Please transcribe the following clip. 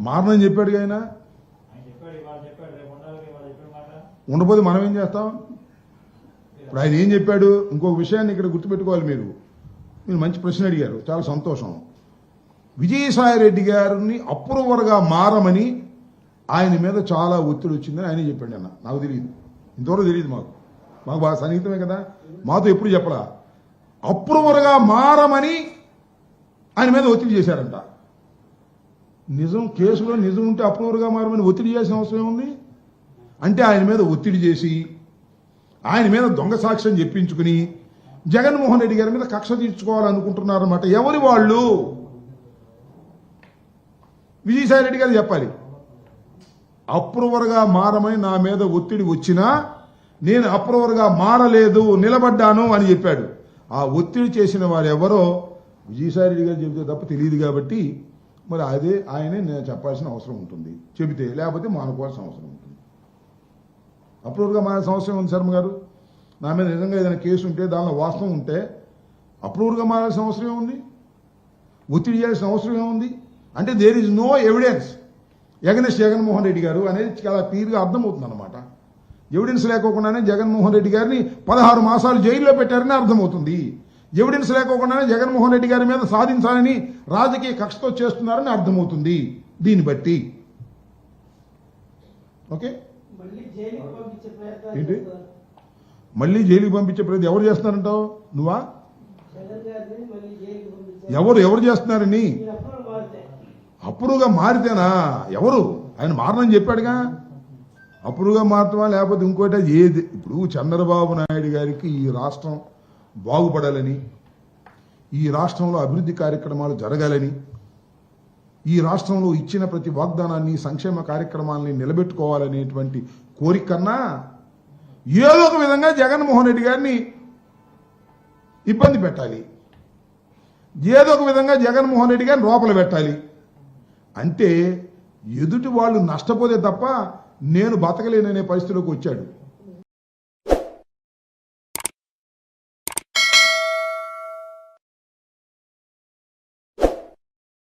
మారనని చెప్పాడు ఆయన చెప్పాడు చెప్పాడు ఉండపోతే మనం ఏం చేస్తాం? ఇప్పుడు ఆయన ఏం చెప్పాడు? ఇంకొక విషయాన్ని ఇక్కడ గుర్తుపెట్టుకోవాలి మీరు. మీరు మంచి ప్రశ్న అడిగారు. చాలా సంతోషం. విజయసాయి రెడ్డి గారిని అప్రూవర్గా మారమని ఆయన మీద చాలా ఒత్తిడి వచ్చిందని ఆయనే చెప్పాడు అన్న నాకు తెలియదు. ఇంతవరకు తెలియదు మాకు. మాకు బాగా సన్నిహితమే కదా. మాతో ఎప్పుడు చెప్పలా? అప్రూవర్గా మారమని ఆయన మీద ఒత్తిడి చేశారంట. నిజం కేసులో నిజం ఉంటే అప్రూవర్గా మారమని ఒత్తిడి చేసిన అవసరం ఏముంది? అంటే ఆయన మీద ఒత్తిడి చేసి ఆయన మీద దొంగ సాక్ష్యం చెప్పించుకుని జగన్మోహన్ రెడ్డి గారి మీద కక్ష తీర్చుకోవాలనుకుంటున్నారన్నమాట. ఎవరి వాళ్ళు? విజయసాయి రెడ్డి గారు చెప్పాలి. అప్రూవర్గా మారమని నా మీద ఒత్తిడి వచ్చినా నేను అప్రూవర్గా మారలేదు నిలబడ్డాను అని చెప్పాడు. ఆ ఒత్తిడి చేసిన వారు ఎవరో విజయసాయి రెడ్డి గారు చెబితే తప్ప తెలియదు కాబట్టి మరి అదే ఆయనే నేను చెప్పాల్సిన అవసరం ఉంటుంది. చెబితే లేకపోతే మానుకోవాల్సిన అవసరం ఉంటుంది. అప్రూవ్గా మారాల్సిన సంవత్సరం ఉంది శర్మ గారు. నా మీద నిజంగా ఏదైనా కేసు ఉంటే దానిలో వాస్తవం ఉంటే అప్రూవ్గా మారాల్సిన అవసరం ఏముంది? ఒత్తిడి చేయాల్సిన అవసరం ఏముంది? అంటే there is no evidence against Jaganmohan Reddy garu అనేది చాలా క్లియర్గా అర్థమవుతుంది అనమాట ఎవిడెన్స్ లేకోకుండానే జగన్మోహన్ రెడ్డి గారిని పదహారు మాసాలు జైల్లో పెట్టారని అర్థమవుతుంది. ఎవిడెన్స్ లేకోకుండానే జగన్మోహన్ రెడ్డి గారి మీద సాధించాలని రాజకీయ కక్షతో చేస్తున్నారని అర్థమవుతుంది. దీన్ని బట్టి. ఓకే? మళ్ళీ జైలుకి పంపించే ప్రయత్నాలు ఏంటి? మళ్ళీ జైలుకి పంపించే ప్రతి ఎవరు చేస్తున్నారంటావు? నువ్వా? ఎవరు ఎవరు చేస్తున్నారని? అప్పుడుగా మారితేనా? ఎవరు? ఆయన మారనని చెప్పాడుగా. అప్పుడుగా మారటమా? లేకపోతే ఇంకోటి ఏది? ఇప్పుడు చంద్రబాబు నాయుడు గారికి ఈ రాష్ట్రం బాగుపడాలని ఈ రాష్ట్రంలో అభివృద్ధి కార్యక్రమాలు జరగాలని ఈ రాష్ట్రంలో ఇచ్చిన ప్రతి వాగ్దానాన్ని సంక్షేమ కార్యక్రమాలని నిలబెట్టుకోవాలనేటువంటి కోరిక కన్నా ఏదో ఒక విధంగా జగన్మోహన్ రెడ్డి గారిని ఇబ్బంది పెట్టాలి. ఏదో ఒక విధంగా జగన్మోహన్ రెడ్డి గారిని లోపల పెట్టాలి. అంటే ఎదుటి వాళ్ళు నష్టపోతే తప్ప నేను బతకలేననే పరిస్థితిలోకి వచ్చాడు.